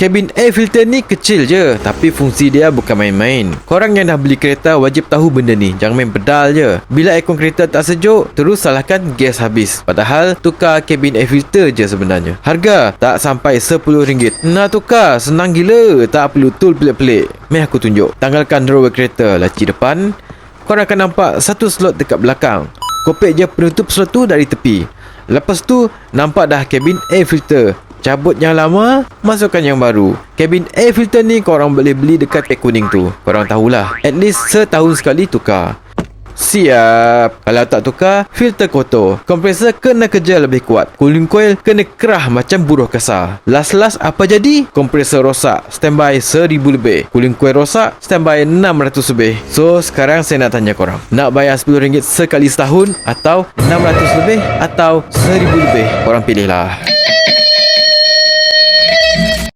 Cabin air filter ni kecil je Tapi fungsi dia bukan main-main. Korang yang dah beli kereta wajib tahu benda ni. Jangan main pedal je. Bila aircon kereta tak sejuk Terus salahkan gas habis. Padahal tukar cabin air filter je sebenarnya. Harga tak sampai RM10 Nak tukar. Senang gila. Tak perlu tool pelik-pelik. Meh aku tunjuk. Tanggalkan drawer kereta laci depan. Korang akan nampak satu slot dekat belakang. Kopek je penutup slot tu dari tepi. Lepas tu nampak dah cabin air filter Cabut yang lama, masukkan yang baru. Cabin air filter ni korang boleh beli dekat pek kuning tu. Korang tahulah. At least setahun sekali tukar. Siap. Kalau tak tukar, filter kotor. Kompresor kena kerja lebih kuat. Cooling coil kena kerah macam buruh kesar. Last-last apa jadi? Kompresor rosak. Standby 1000 lebih. Cooling coil rosak. Standby 600 lebih. So, sekarang saya nak tanya korang. Nak bayar RM10 sekali setahun atau 600 lebih atau 1000 lebih? Korang pilihlah.